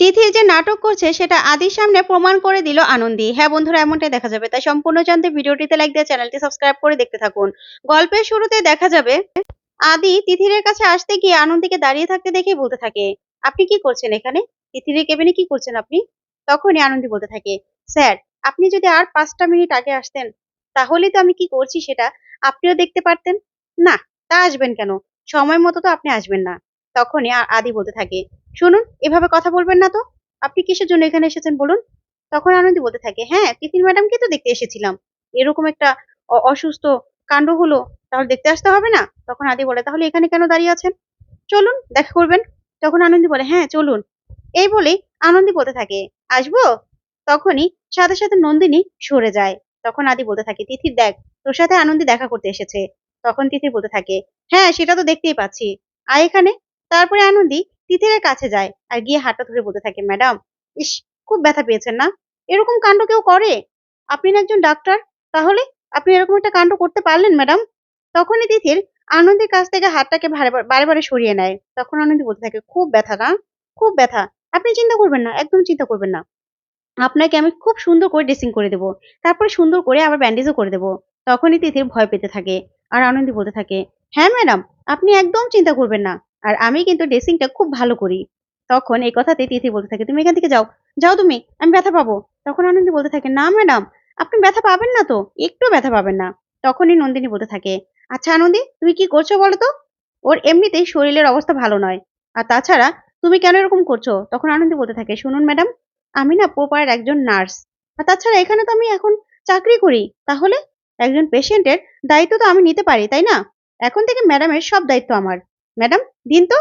তিথির যে নাটক করছে, সেটা আদির সামনে প্রমাণ করে দিল আনন্দী। হ্যাঁ বন্ধুরা, এমনটাই দেখা যাবে। তাই সম্পূর্ণ জানতে ভিডিওটিতে লাইক দিয়ে চ্যানেলটি সাবস্ক্রাইব করে দেখতে থাকুন। গল্পের শুরুতে দেখা যাবে, আদি তিথিরের কাছে আসতে গিয়ে আনন্দীকে দাঁড়িয়ে থাকতে দেখেই বলতে থাকে, আপনি কি করছেন এখানে? তিথিরের কেবিনে কি করছেন আপনি? তখনই আনন্দী বলতে থাকে, স্যার, আপনি যদি আর পাঁচটা মিনিট আগে আসতেন তাহলেই তো আমি কি করছি সেটা আপনিও দেখতে পারতেন? না, তা আসবেন কেন? সময় মতো তো আপনি আসবেন না। তখনই আদি বলতে থাকে শুনুন, এভাবে কথা বলবেন না তো। আপনি কিসের জন্য এখানে এসেছেন বলুন? তখন আনন্দি বলতে থাকে হ্যাঁ তিথির ম্যাডামকে তো দেখতে এসেছিলাম। এরকম একটা অসুস্থ কাণ্ড হলো, তাহলে দেখতে আসতে হবে না? তখন আদি বলে, তাহলে এখানে কেন দাঁড়িয়ে আছেন? চলুন, দেখা করবেন। তখন আনন্দি বলে হ্যাঁ চলুন। এই বলেই আনন্দি বলতে থাকে, আসব? তখনই সাথে সাথে নন্দিনী সরে যায়। তখন আদি বলতে থাকে তিথির দেখ, তোর সাথে আনন্দি দেখা করতে এসেছে। তখন তিথির বলতে থাকে হ্যাঁ সেটা তো দেখতেই পাচ্ছি। আর এখানে। তারপরে আনন্দি তিথিরের কাছে যায় আর গিয়ে হাতটা ধরে বলতে থাকে, ম্যাডাম, ইস, খুব ব্যথা পেয়েছেন না? এরকম কাণ্ড কেউ করে? আপনি না একজন ডাক্তার? তাহলে আপনি এরকম একটা কাণ্ড করতে পারলেন, ম্যাডাম? তখনই তিথির আনন্দের কাছ থেকে হাতটাকে বারে বারে সরিয়ে নেয়। তখন আনন্দি বলতে থাকে, খুব ব্যথা না? খুব ব্যথা। আপনি চিন্তা করবেন না, একদম চিন্তা করবেন না। আপনাকে আমি খুব সুন্দর করে ড্রেসিং করে দেবো। তারপরে সুন্দর করে আবার ব্যান্ডেজও করে দেবো। তখনই তিথির ভয় পেতে থাকে। আর আনন্দি বলতে থাকে হ্যাঁ ম্যাডাম, আপনি একদম চিন্তা করবেন না। আর আমি কিন্তু ড্রেসিংটা খুব ভালো করি। তখন এই কথাতে তিথি বলতে থাকে, তুমি এখান থেকে যাও। যাও তুমি, আমি ব্যথা পাবো। তখন আনন্দি বলতে থাকে, না, ম্যাডাম, আপনি ব্যথা পাবেন না তো একটু ব্যথা পাবেন না। তখনই নন্দিনী বলতে থাকে আচ্ছা আনন্দি তুমি কি করছ বলো তো? ওর এমনিতেই শরীরের অবস্থা ভালো নয়। আর তাছাড়া তুমি কেন এরকম করছ? তখন আনন্দি বলতে থাকে, শুনুন ম্যাডাম, আমি না প্রপার একজন নার্স আর তাছাড়া এখানে তো আমি এখন চাকরি করি। তাহলে একজন পেশেন্টের দায়িত্ব তো আমি নিতে পারি, তাই না? এখন থেকে ম্যাডামের সব দায়িত্ব আমার। ম্যাডাম, দিন তো।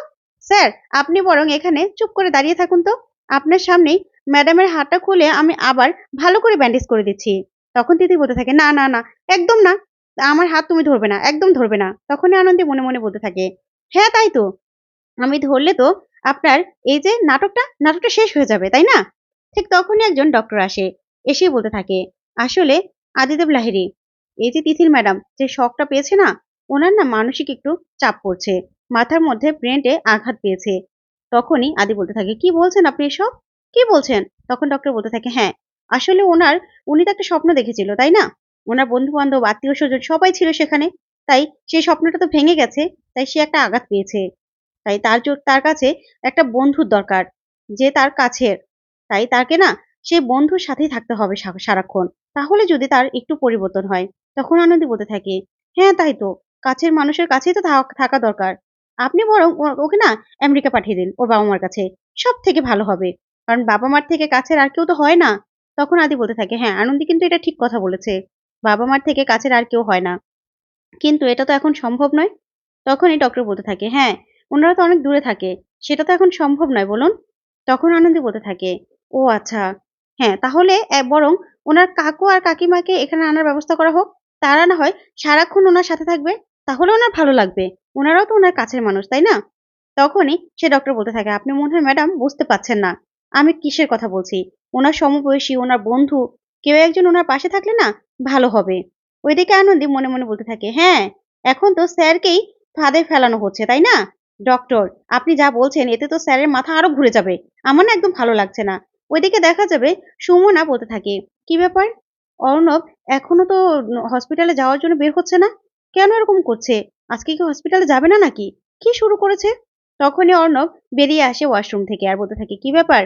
স্যার, আপনি বরং এখানে চুপ করে দাঁড়িয়ে থাকুন তো। আপনার সামনেই ম্যাডামের হাতটা খুলে আমি আবার ভালো করে ব্যান্ডেজ করে দিচ্ছি। তখন তিথি বলতে থাকে, না না না, একদম না। আমার হাত তুমি ধরবে না, একদম ধরবে না। তখনই আনন্দে মনে মনে বলতে থাকে হ্যাঁ তাই তো। আমি ধরলে তো আপনার এই যে নাটকটা নাটকটা শেষ হয়ে যাবে, তাই না? ঠিক তখনই একজন ডক্টর আসে, এসে বলতে থাকে, আসলে আদিদেব লাহিরি এই যে তিথির ম্যাডাম, যে শখটা পেয়েছে না, ওনার না মানসিক একটু চাপ পড়ছে। মাথার মধ্যে ব্রেনটে আঘাত পেয়েছে। তখনই আদি বলতে থাকে, কি বলছেন আপনি এসব? কি বলছেন? তখন ডক্টর বলতে থাকে হ্যাঁ আসলে ওনার, উনি তো একটা স্বপ্ন দেখেছিল, তাই না? ওনার বন্ধু বান্ধব আত্মীয় স্বজন সবাই ছিল সেখানে, তাই সেই স্বপ্নটা তো ভেঙে গেছে, তাই সে একটা আঘাত পেয়েছে। তাই তার তার কাছে একটা বন্ধুর দরকার, যে তার কাছের। তাই তাকে না সে বন্ধুর সাথেই থাকতে হবে সারাক্ষণ। তাহলে যদি তার একটু পরিবর্তন হয়। তখন আনন্দি বলতে থাকে হ্যাঁ তাই তো। কাছের মানুষের কাছেই তো থাকা দরকার। আপনি বরং ওকে না আমেরিকা পাঠিয়ে দিন, ওর বাবা মার কাছে। সব থেকে ভালো হবে। কারণ বাবা মার থেকে কাছের আর কেউ তো হয় না। তখন আদি বলতে থাকে হ্যাঁ আনন্দি কিন্তু এটা ঠিক কথা বলেছে। বাবা মার থেকে কাছের আর কেউ হয় না। কিন্তু এটা তো এখন সম্ভব নয়। তখনই ডক্টর বলতে থাকে হ্যাঁ ওনারা তো অনেক দূরে থাকে। সেটা তো এখন সম্ভব নয়, বলুন? তখন আনন্দি বলতে থাকে, ও আচ্ছা। হ্যাঁ তাহলে বরং ওনার কাকু আর কাকিমাকে এখানে আনার ব্যবস্থা করা হোক। তারা না হয় সারাক্ষণ ওনার সাথে থাকবে। তাহলে ওনার ভালো লাগবে। ওনারাও তো ওনার কাছের মানুষ, তাই না? তখনই সে ডক্টর বলতে থাকে, আপনি মনে হয় ম্যাডাম বুঝতে পারছেন না। আমি কিসের কথা বলছি? ওনার সমবয়সী, ওনার বন্ধু, কেউ একজন ওনার পাশে থাকলে না ভালো হবে। ওইদিকে আনন্দি মনে মনে বলতে থাকে হ্যাঁ এখন তো স্যারকেই ফাঁদে ফেলানো হচ্ছে, তাই না? ডক্টর আপনি যা বলছেন, এতে তো স্যারের মাথা আরও ঘুরে যাবে। আমার না একদম ভালো লাগছে না। ওইদিকে দেখা যাবে সুমনা বলতে থাকে, কি ব্যাপার? অর্ণব এখনও তো হসপিটালে যাওয়ার জন্য বের হচ্ছে না? কেন এরকম করছে? আজকে কি হসপিটালে যাবে না নাকি? কি শুরু করেছে? তখনই অর্ণব বেরিয়ে আসে ওয়াশরুম থেকে আর বলতে থাকে, কি ব্যাপার?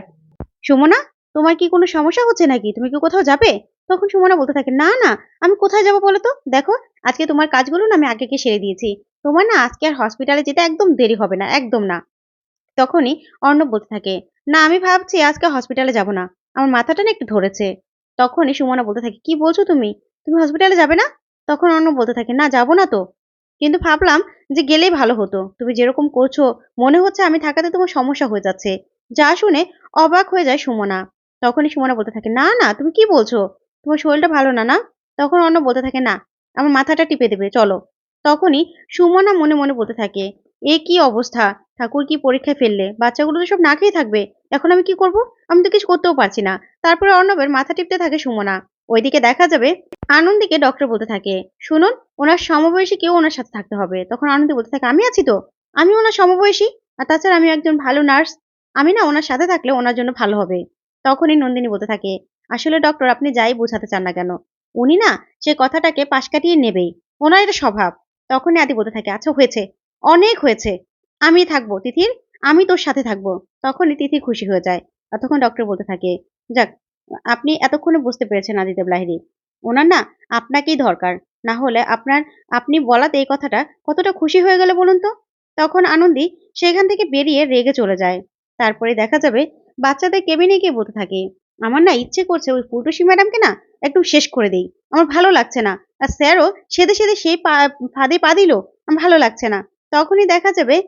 সুমনা, তোমার কি কোনো সমস্যা হচ্ছে নাকি? তুমি কি কোথাও যাবে? তখন সুমনা বলতে থাকে, না না, আমি কোথায় যাব বলো তো? দেখো, আজকে তোমার কাজগুলো না, আমি আগেকে সেরে দিয়েছি। তোমার না আজকে আর হসপিটালে যেতে একদম দেরি হবে না, একদম না। তখনই অর্ণব বলতে থাকে, না, আমি ভাবছি আজকে হসপিটালে যাব না, আমার মাথাটা না একটু ধরেছে। তখনই সুমনা বলতে থাকে, কি বলছো তুমি? তুমি হসপিটালে যাবে না? তখন অর্ণব বলতে থাকে, না, যাব না তো। কিন্তু ভাবলাম যে গেলেই ভালো হতো। তুমি যেরকম করছ, মনে হচ্ছে আমি থাকাতে তোমার সমস্যা হয়ে যাচ্ছে। যা শুনে অবাক হয়ে যায় সুমনা। তখনই সুমনা বলতে থাকে, না না, তুমি কি বলছো? তোমার শরীরটা ভালো না না? তখন অন্য বলতে থাকে, না, আমার মাথাটা টিপে দেবে, চলো। তখনই সুমনা মনে মনে বলতে থাকে, এ কি অবস্থা? ঠাকুর কি পরীক্ষায় ফেললে? বাচ্চাগুলো তো সব না খেয়ে থাকবে। এখন আমি কি করব? আমি তো কিছু করতেও পারছি না। তারপরে অর্ণবের মাথা টিপতে থাকে সুমনা। ওইদিকে দেখা যাবে আনন্দীকে ডক্টর বলতে থাকে, শুনুন, ওনার সমবয়সী কেউ ওনার সাথে থাকতে হবে। তখন আনন্দী বলতে থাকে, আমি আছি তো, আমি ওনার সমবয়সী? আর তাছাড়া আমি একজন ভালো নার্স আমি না ওনার সাথে থাকলে ওনার জন্য ভালো হবে। তখনই নন্দিনী বলতে থাকে, আসলে ডক্টর আপনি যাই বোঝাতে চান না কেন? উনি না সে কথাটাকে পাশ কাটিয়ে নেবেই, ওনার এটা স্বভাব। তখনই আদি বলতে থাকে আচ্ছা হয়েছে, অনেক হয়েছে, আমি থাকব, তিথির, আমি তোর সাথে থাকব। তখনই তিথি খুশি হয়ে যায়। আর তখন ডক্টর বলতে থাকে, যাক আপনি এতক্ষণে বুঝতে পেরেছেন আদিদেব লাহিরি ওনার না আপনাকেই দরকার। না হলে আপনার, আপনি বলাতে এই কথাটা কতটা খুশি হয়ে গেল বলুন তো? তখন আনন্দি সেখান থেকে বেরিয়ে রেগে চলে যায়। তারপরে দেখা যাবে বাচ্চাদের কেবিনে গিয়ে বলতে থাকে, আমার না ইচ্ছে করছে ওই ফুটুসি ম্যাডামকে না একদম শেষ করে দেই। আমার ভালো লাগছে না। আর স্যারও সেদে সেদে সেই পা- ফাঁদে পা দিল। আমার ভালো লাগছে না। তখনই দেখা যাবে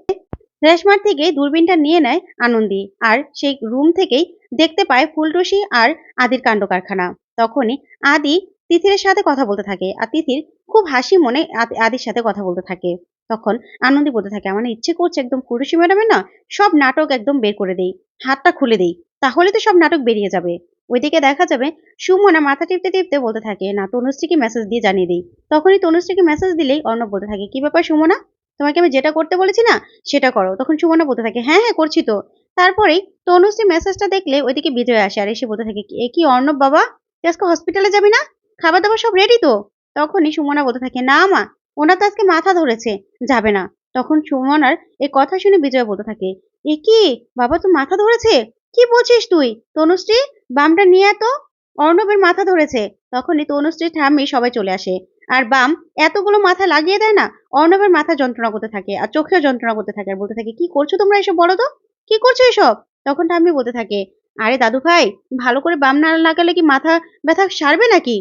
রেশমার থেকে দূরবীনটা নিয়ে নেয় আনন্দি। আর সেই রুম থেকেই দেখতে পায় ফুলটুসি আর আদির কাণ্ড কারখানা। তখনই আদি তিথিরের সাথে কথা বলতে থাকে। আর তিথির খুব হাসি মনে আদি- আদির সাথে কথা বলতে থাকে। তখন আনন্দি বলতে থাকে, আমার ইচ্ছে করছে একদম ফুলটুসি ম্যাডামের না সব নাটক একদম বের করে দেই, হাতটা খুলে দেই, তাহলে তো সব নাটক বেরিয়ে যাবে। ওইদিকে দেখা যাবে সুমনা মাথা টিপতে টিপতে বলতে থাকে, না, তনুশ্রীকে মেসেজ দিয়ে জানিয়ে দিই। তখনই তনুশ্রীকে মেসেজ দিলেই অর্ণব বলতে থাকে, কি ব্যাপার সুমনা? তোমাকে আমি যেটা করতে বলেছি না, সেটা করো। তখন সুমনা বলতে থাকে হ্যাঁ হ্যাঁ করছি তো। তারপরেই তনুশ্রী মেসেজটা দেখলে ওইদিকে বিজয় আসে, আর এসে বলতে থাকে, এ কি অর্ণব বাবা? আজকে হসপিটালে যাবি না? খাবার দাবার সব রেডি তো? তখনই সুমনা বলতে থাকে, না মা, ওনার তো আজকে মাথা ধরেছে, যাবে না। তখন সুমনার এই কথা শুনে বিজয় বলতে থাকে, এ কি? বাবা তো মাথা ধরেছে? কি বলছিস তুই? তনুশ্রী, বামটা নিয়ে এত অর্ণবের মাথা ধরেছে। তখনই তনুশ্রীর ঠাম্মি সবাই চলে আসে। আর বাম এতগুলো মাথা লাগিয়ে দেয় না অর্ণবের মাথা যন্ত্রণা করতে থাকে আর চোখেও যন্ত্রণা করতে থাকে আর বলতে থাকে, কি করছ তোমরা এসব বলো তো? কি করছ এসব? তখন ঠাম্মি বলতে থাকে, আরে দাদু ভাই, ভালো করে বাম না লাগালে কি মাথা ব্যথা সারবে নাকি?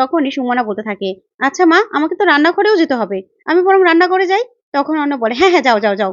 তখনই সুমনা বলতে থাকে আচ্ছা মা, আমাকে তো রান্নাঘরেও যেতে হবে। আমি বরং রান্নাঘরে যাই। তখন অর্ণব বলে হ্যাঁ হ্যাঁ যাও যাও যাও।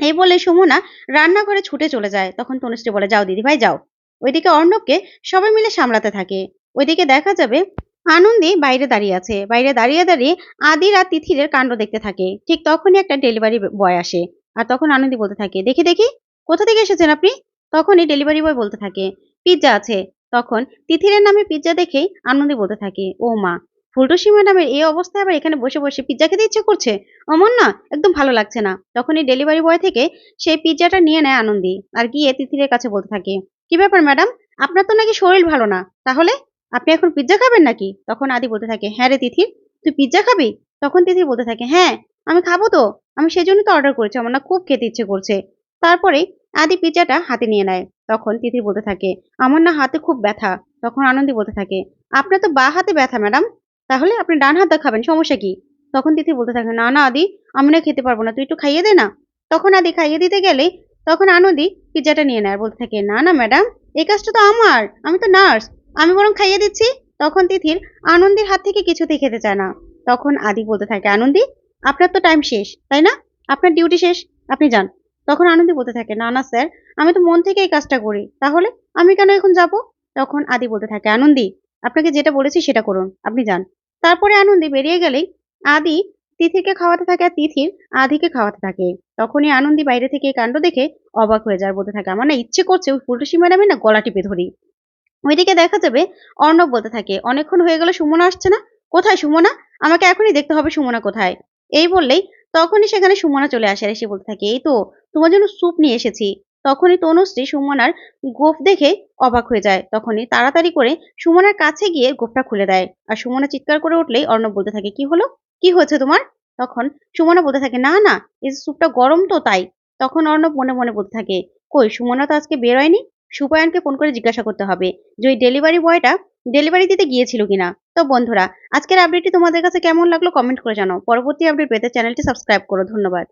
এই বলে সুমনা রান্নাঘরে ছুটে চলে যায়। তখন তনুশ্রী বলে, যাও দিদি ভাই, যাও। ওইদিকে অর্ণবকে সবাই মিলে সামলাতে থাকে। ওইদিকে দেখা যাবে আনন্দি বাইরে দাঁড়িয়ে আছে। বাইরে দাঁড়িয়ে দাঁড়িয়ে আদির আর তিথিরের কাণ্ড দেখতে থাকে। ঠিক তখনই একটা ডেলিভারি বয় আসে আর তখন আনন্দি বলতে থাকে, দেখি দেখি, কোথা থেকে এসেছেন আপনি? তখনই ডেলিভারি বয় বলতে থাকে, পিৎজা আছে। তখন তিথিরের নামে পিৎজা দেখেই আনন্দি বলতে থাকে, ও মা, ফুলটুসি ম্যাডামের এই অবস্থায় আবার এখানে বসে বসে পিৎজা খেতে ইচ্ছে করছে? অমন না, একদম ভালো লাগছে না। তখনই ডেলিভারি বয় থেকে সেই পিৎজাটা নিয়ে নেয় আনন্দি আর গিয়ে তিথিরের কাছে বলতে থাকে, কি ব্যাপার ম্যাডাম, আপনার তো নাকি শরীর ভালো না, তাহলে? আপনি এখন পিৎজা খাবেন নাকি? তখন আদি বলতে থাকে হ্যাঁ রে তিথি, তুই পিৎজা খাবি? তখন তিথি বলতে থাকে হ্যাঁ আমি খাব তো। আমি সেই জন্য তো অর্ডার করেছি, আমার না খুব খেতে ইচ্ছে করছে। তারপরে আদি পিৎজাটা হাতে নিয়ে নেয়। তখন তিথি বলতে থাকে, আমার না হাতে খুব ব্যথা। তখন আনন্দি বলতে থাকে, আপনার তো বা হাতে ব্যথা ম্যাডাম, তাহলে আপনি ডান হাতটা খাবেন, সমস্যা কি? তখন তিথি বলতে থাকে, না না আদি, আমি না খেতে পারব না, তুই একটু খাইয়ে দে না। তখন আদি খাইয়ে দিতে গেলেই তখন আনন্দি পিৎজাটা নিয়ে নেয়, বলতে থাকে, না না ম্যাডাম, এই কাজটা তো আমার, আমি তো নার্স আমি বরং খাইয়ে দিচ্ছি। তখন তিথির আনন্দির হাত থেকে কিছুতেই খেতে চায় না। তখন আদি বলতে থাকে, আনন্দি, আপনার তো টাইম শেষ, তাই না? আপনার ডিউটি শেষ, আপনি যান। তখন আনন্দি বলতে থাকে, না না স্যার আমি তো মন থেকে এই কাজটা করি। তাহলে আমি কেন এখন যাব? তখন আদি বলতে থাকে, আনন্দি, আপনাকে যেটা বলেছি সেটা করুন, আপনি যান। তারপরে আনন্দি বেরিয়ে গেলেই আদি তিথিরকে খাওয়াতে থাকে আর তিথির আদিকে খাওয়াতে থাকে। তখনই আনন্দি বাইরে থেকে এই কাণ্ড দেখে অবাক হয়ে যায় বলতে থাকে, আমার না ইচ্ছে করছে ওই ফুলটুসি ম্যাডামের না গলা টিপে ধরি। ওইদিকে দেখা যাবে অর্ণব বলতে থাকে, অনেকক্ষণ হয়ে গেল, সুমনা আসছে না? কোথায় সুমনা? আমাকে এখনই দেখতে হবে সুমনা কোথায়। এই বললেই তখনই সেখানে সুমনা চলে আসে এসে বলতে থাকে, এই তো, তোমার জন্য স্যুপ নিয়ে এসেছি। তখনই তনুশ্রী সুমনার গোফ দেখে অবাক হয়ে যায়। তখনই তাড়াতাড়ি করে সুমনার কাছে গিয়ে গোফটা খুলে দেয় আর সুমনা চিৎকার করে উঠলেই অর্ণব বলতে থাকে, কি হলো? কি হয়েছে তোমার? তখন সুমনা বলতে থাকে, না না, এই স্যুপটা গরম তো তাই। তখন অর্ণব মনে মনে বলতে থাকে, কই, সুমনা তো আজকে বেরোয়নি সুপায়নকে ফোন করে জিজ্ঞাসা করতে হবে যে ওই ডেলিভারি বয়টা ডেলিভারি দিতে গিয়েছিল কিনা। তো বন্ধুরা, আজকের আপডেটটি তোমাদের কাছে কেমন লাগল কমেন্ট করে জানাও। পরবর্তী আপডেট পেতে চ্যানেলটি সাবস্ক্রাইব করো। ধন্যবাদ।